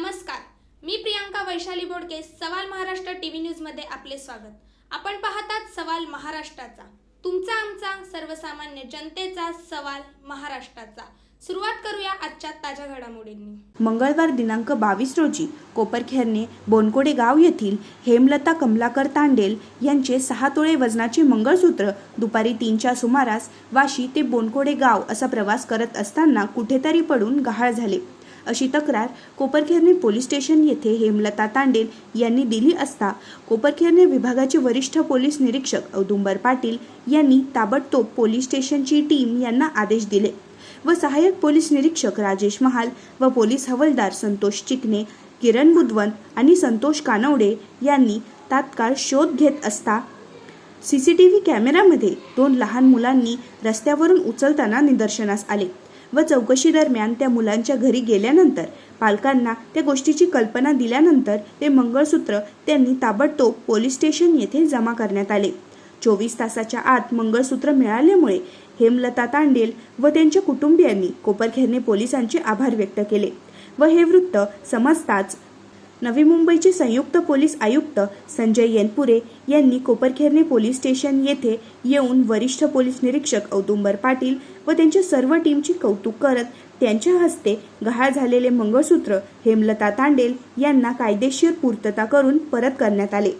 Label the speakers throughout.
Speaker 1: नमस्कार. मी प्रियांका वैशाली बोडके सवाल महाराष्ट्र टीव्ही न्यूजमध्ये आपले स्वागत. आपण पाहतात सवाल महाराष्ट्राचा. तुमचा आमचा सर्वसामान्य जनतेचा सवाल महाराष्ट्राचा. सुरुवात करूया आजच्या ताज्या घडामोडींनी.
Speaker 2: मंगळवार दिनांक बावीस रोजी कोपरखेरणे बोनकोडे गाव येथील हेमलता कमलाकर तांडेल यांचे सहा तोळे वजनाचे मंगळसूत्र दुपारी तीनच्या सुमारास वाशी ते बोनकोडे गाव असा प्रवास करत असताना कुठेतरी पडून गहाळ झाले. अशी तक्रार कोपरखेरणे पोलीस स्टेशन येथे हेमलता तांडेल यांनी दिली असता कोपरखेरणे विभागाचे वरिष्ठ पोलीस निरीक्षक औदुंबर पाटील यांनी ताबडतोब पोलीस स्टेशनची टीम यांना आदेश दिले व सहाय्यक पोलीस निरीक्षक राजेश महाल व पोलीस हवालदार संतोष चिकणे किरण बुधवंत आणि संतोष कानवडे यांनी तात्काळ शोध घेत असता सी सी टी व्ही कॅमेऱ्यामध्ये दोन लहान मुलांनी रस्त्यावरून उचलताना निदर्शनास आले. व चौकशी दरम्यान त्या मुलांच्या घरी गेल्यानंतर पालकांना त्या गोष्टीची कल्पना दिल्यानंतर ते मंगळसूत्र त्यांनी ताबडतोब पोलीस स्टेशन येथे जमा करण्यात आले. चोवीस तासाच्या आत मंगळसूत्र मिळाल्यामुळे हेमलता तांडेल व त्यांच्या कुटुंबियांनी कोपरखेरणे पोलिसांचे आभार व्यक्त केले व हे वृत्त समजताच नवी मुंबईचे संयुक्त पोलीस आयुक्त संजय येनपुरे यांनी कोपरखेरणे पोलीस स्टेशन येथे येऊन वरिष्ठ पोलीस निरीक्षक औदुंबर पाटील व त्यांच्या सर्व टीमची कौतुक करत त्यांच्या हस्ते गहाळ झालेले मंगळसूत्र हेमलता तांडेल यांना कायदेशीर पूर्तता करून परत करण्यात आले.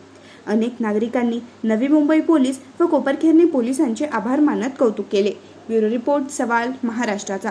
Speaker 2: अनेक नागरिकांनी नवी मुंबई पोलीस व कोपरखेरणे पोलिसांचे आभार मानत कौतुक केले. ब्युरो रिपोर्ट सवाल महाराष्ट्राचा.